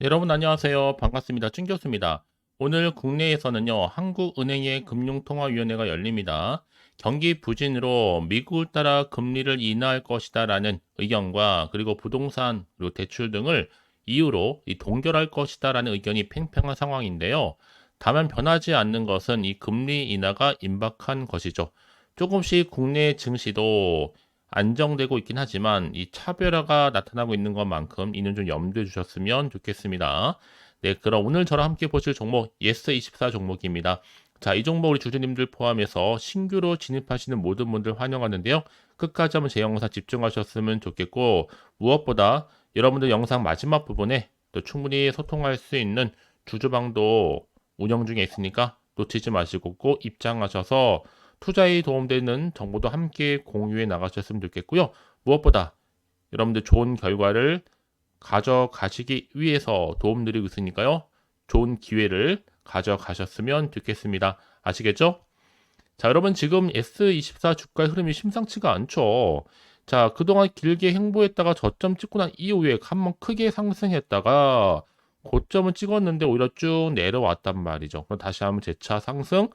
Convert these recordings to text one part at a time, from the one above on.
네, 여러분 안녕하세요. 반갑습니다. 찐 교수입니다. 오늘 국내에서는요, 한국은행의 금융통화위원회가 열립니다. 경기 부진으로 미국을 따라 금리를 인하할 것이다 라는 의견과 그리고 부동산 그리고 대출 등을 이유로 이 동결할 것이다 라는 의견이 팽팽한 상황인데요. 다만 변하지 않는 것은 이 금리 인하가 임박한 것이죠. 조금씩 국내 증시도 안정되고 있긴 하지만 이 차별화가 나타나고 있는 것만큼 이는 좀 염두해 주셨으면 좋겠습니다. 네, 그럼 오늘 저랑 함께 보실 종목 예스24 종목입니다. 자, 이 종목 우리 주주님들 포함해서 신규로 진입하시는 모든 분들 환영하는데요. 끝까지 한번 제 영상 집중하셨으면 좋겠고 무엇보다 여러분들 영상 마지막 부분에 또 충분히 소통할 수 있는 주주방도 운영 중에 있으니까 놓치지 마시고 꼭 입장하셔서 투자에 도움되는 정보도 함께 공유해 나가셨으면 좋겠고요. 무엇보다 여러분들 좋은 결과를 가져가시기 위해서 도움드리고 있으니까요. 좋은 기회를 가져가셨으면 좋겠습니다. 아시겠죠? 자, 여러분 지금 S24 주가의 흐름이 심상치가 않죠. 자, 그동안 길게 행보했다가 저점 찍고 난 이후에 한번 크게 상승했다가 고점을 찍었는데 오히려 쭉 내려왔단 말이죠. 그럼 다시 한번 재차 상승,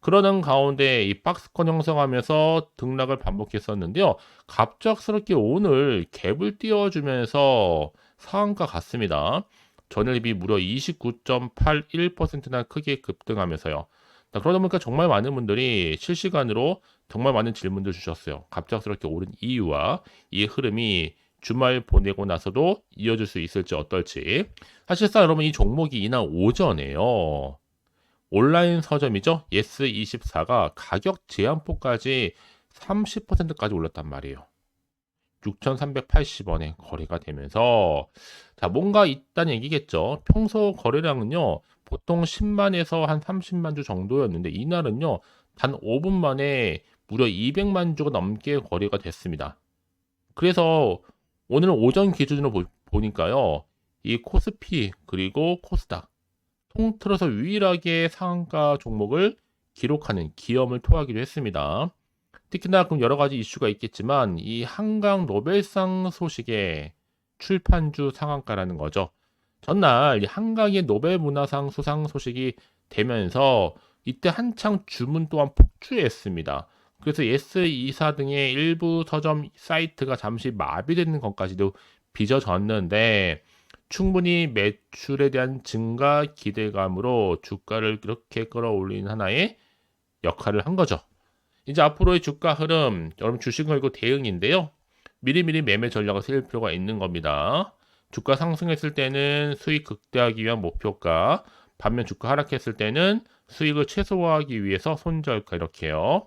그러는 가운데 이 박스권 형성하면서 등락을 반복했었는데요. 갑작스럽게 오늘 갭을 띄워주면서 상한가 같습니다. 전일 대비 무려 29.81%나 크게 급등하면서요. 그러다 보니까 정말 많은 분들이 실시간으로 정말 많은 질문들 주셨어요. 갑작스럽게 오른 이유와 이 흐름이 주말 보내고 나서도 이어질 수 있을지 어떨지. 사실상 여러분 이 종목이 이날 오전에요. 온라인 서점이죠. 예스24가 가격 제한폭까지 30%까지 올랐단 말이에요. 6,380원에 거래가 되면서 자 뭔가 있다는 얘기겠죠. 평소 거래량은요 보통 10만에서 한 30만 주 정도였는데 이날은요 단 5분 만에 무려 200만 주가 넘게 거래가 됐습니다. 그래서 오늘 오전 기준으로 보, 보니까요 이 코스피 그리고 코스닥 통틀어서 유일하게 상한가 종목을 기록하는 기염을 토하기로 했습니다. 특히나 그럼 여러 가지 이슈가 있겠지만 이 한강 노벨상 소식에 출판주 상한가라는 거죠. 전날 한강의 노벨 문화상 수상 소식이 되면서 이때 한창 주문 또한 폭주했습니다. 그래서 예스24 등의 일부 서점 사이트가 잠시 마비되는 것까지도 빚어졌는데 충분히 매출에 대한 증가 기대감으로 주가를 이렇게 끌어올리는 하나의 역할을 한 거죠. 이제 앞으로의 주가 흐름, 여러분 주식 걸고 대응인데요. 미리미리 매매 전략을 세울 필요가 있는 겁니다. 주가 상승했을 때는 수익 극대화하기 위한 목표가, 반면 주가 하락했을 때는 수익을 최소화하기 위해서 손절가 이렇게요.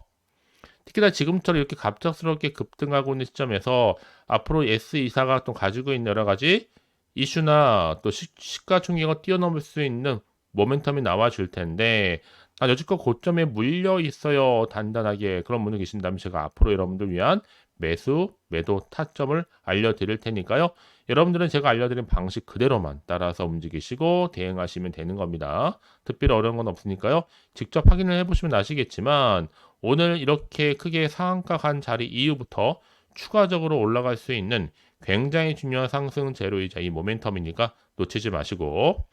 특히나 지금처럼 이렇게 갑작스럽게 급등하고 있는 시점에서 앞으로 S24가 또 가지고 있는 여러 가지 이슈나 또 시, 시가총액을 뛰어넘을 수 있는 모멘텀이 나와줄 텐데 난 여지껏 고점에 물려 있어요 단단하게. 그런 분들 계신다면 제가 앞으로 여러분들 위한 매수 매도 타점을 알려드릴 테니까요. 여러분들은 제가 알려드린 방식 그대로만 따라서 움직이시고 대응하시면 되는 겁니다. 특별히 어려운 건 없으니까요. 직접 확인을 해보시면 아시겠지만 오늘 이렇게 크게 상한가 간 자리 이후부터 추가적으로 올라갈 수 있는 굉장히 중요한 상승 재료이자 이 모멘텀이니까 놓치지 마시고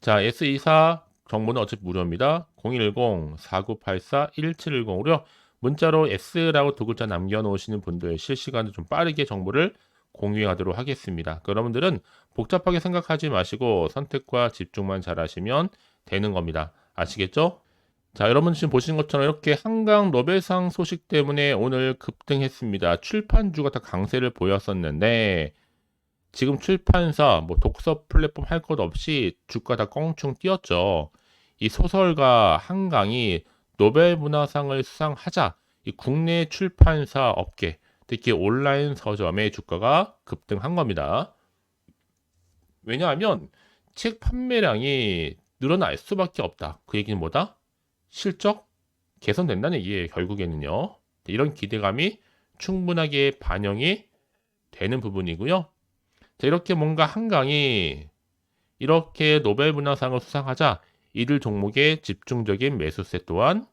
자 S24 정보는 어차피 무료입니다. 010-4984-1710으로 문자로 S라고 두 글자 남겨놓으시는 분들 실시간으로 좀 빠르게 정보를 공유하도록 하겠습니다. 여러분들은 복잡하게 생각하지 마시고 선택과 집중만 잘 하시면 되는 겁니다. 아시겠죠? 자, 여러분 지금 보시는 것처럼 이렇게 한강 노벨상 소식 때문에 오늘 급등했습니다. 출판주가 다 강세를 보였었는데 지금 출판사, 뭐 독서 플랫폼 할 것 없이 주가 다 껑충 뛰었죠. 이 소설가 한강이 노벨 문화상을 수상하자 이 국내 출판사 업계, 특히 온라인 서점의 주가가 급등한 겁니다. 왜냐하면 책 판매량이 늘어날 수밖에 없다. 그 얘기는 뭐다? 실적 개선된다는 얘기예요. 결국에는요. 이런 기대감이 충분하게 반영이 되는 부분이고요. 자, 이렇게 뭔가 한강이 이렇게 노벨 문화상을 수상하자 이들 종목의 집중적인 매수세 또한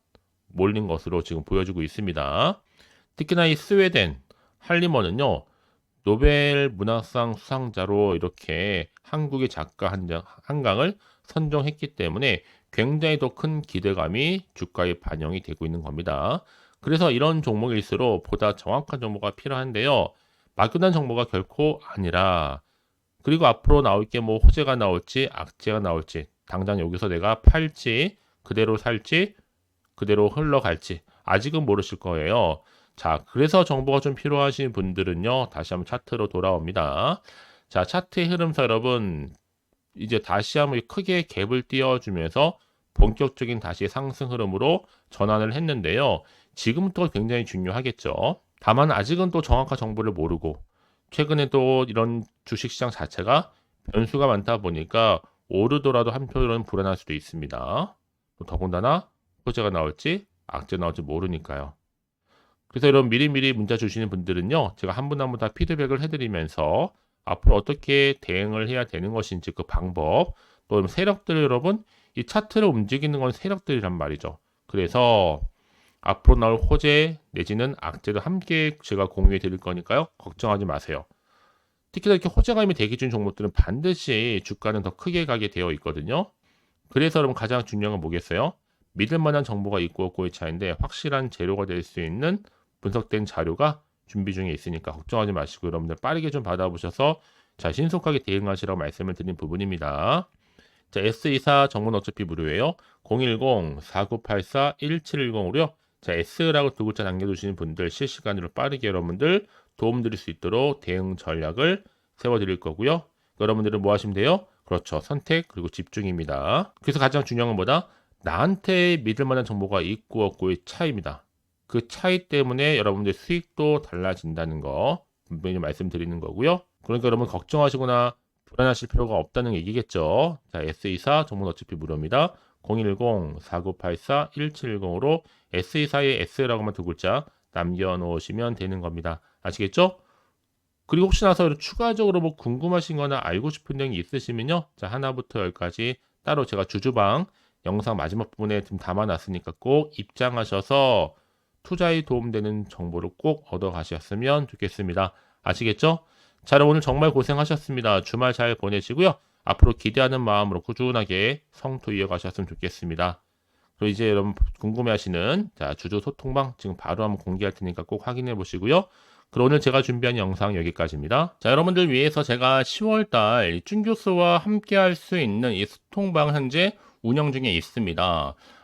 몰린 것으로 지금 보여주고 있습니다. 특히나 이 스웨덴 할리머는요. 노벨 문학상 수상자로 이렇게 한국의 작가 한, 장- 한 강을 선정했기 때문에 굉장히 더 큰 기대감이 주가에 반영이 되고 있는 겁니다. 그래서 이런 종목일수록 보다 정확한 정보가 필요한데요. 막연한 정보가 결코 아니라 그리고 앞으로 나올 게 뭐 호재가 나올지 악재가 나올지 당장 여기서 내가 팔지 그대로 살지 그대로 흘러갈지 아직은 모르실 거예요. 자, 그래서 정보가 좀 필요하신 분들은요. 다시 한번 차트로 돌아옵니다. 자, 차트의 흐름서 여러분 이제 다시 한번 크게 갭을 띄워주면서 본격적인 다시 상승 흐름으로 전환을 했는데요. 지금부터 굉장히 중요하겠죠. 다만 아직은 또 정확한 정보를 모르고 최근에 또 이런 주식시장 자체가 변수가 많다 보니까 오르더라도 한편으로는 불안할 수도 있습니다. 또 더군다나 호재가 나올지 악재 나올지 모르니까요. 그래서 이런 미리미리 문자 주시는 분들은요, 제가 한 분 한 분 다 피드백을 해드리면서 앞으로 어떻게 대응을 해야 되는 것인지 그 방법, 또 세력들 여러분, 이 차트를 움직이는 건 세력들이란 말이죠. 그래서 앞으로 나올 호재 내지는 악재도 함께 제가 공유해 드릴 거니까요. 걱정하지 마세요. 특히나 이렇게 호재감이 대기 중 종목들은 반드시 주가는 더 크게 가게 되어 있거든요. 그래서 여러분 가장 중요한 건 뭐겠어요? 믿을 만한 정보가 있고 없고의 차이인데 확실한 재료가 될 수 있는 분석된 자료가 준비 중에 있으니까 걱정하지 마시고 여러분들 빠르게 좀 받아보셔서 자 신속하게 대응하시라고 말씀을 드린 부분입니다. 자 S24 정보는 어차피 무료예요. 010-4984-1710으로요. 자 S라고 두 글자 남겨주시는 분들 실시간으로 빠르게 여러분들 도움드릴 수 있도록 대응 전략을 세워드릴 거고요. 여러분들은 뭐 하시면 돼요? 그렇죠. 선택 그리고 집중입니다. 그래서 가장 중요한 건 뭐다? 나한테 믿을 만한 정보가 있고 없고의 차이입니다. 그 차이 때문에 여러분들 수익도 달라진다는 거 분명히 말씀드리는 거고요. 그러니까 여러분 걱정하시거나 불안하실 필요가 없다는 얘기겠죠. 자, S24 정보는 어차피 무료입니다. 010-4984-1710으로 S24의 S라고만 두 글자 남겨놓으시면 되는 겁니다. 아시겠죠? 그리고 혹시나 서 추가적으로 뭐 궁금하신 거나 알고 싶은 내용이 있으시면요. 자, 하나부터 열까지 따로 제가 주주방 영상 마지막 부분에 좀 담아놨으니까 꼭 입장하셔서 투자에 도움되는 정보를 꼭 얻어 가셨으면 좋겠습니다. 아시겠죠? 자, 오늘 정말 고생하셨습니다. 주말 잘 보내시고요. 앞으로 기대하는 마음으로 꾸준하게 성토 이어가셨으면 좋겠습니다. 그리고 이제 여러분 궁금해하시는 자 주주 소통방 지금 바로 한번 공개할 테니까 꼭 확인해 보시고요. 그럼 오늘 제가 준비한 영상 여기까지입니다. 자 여러분들 위해서 제가 10월달 쭌교수와 함께 할 수 있는 이 소통방 현재 운영 중에 있습니다.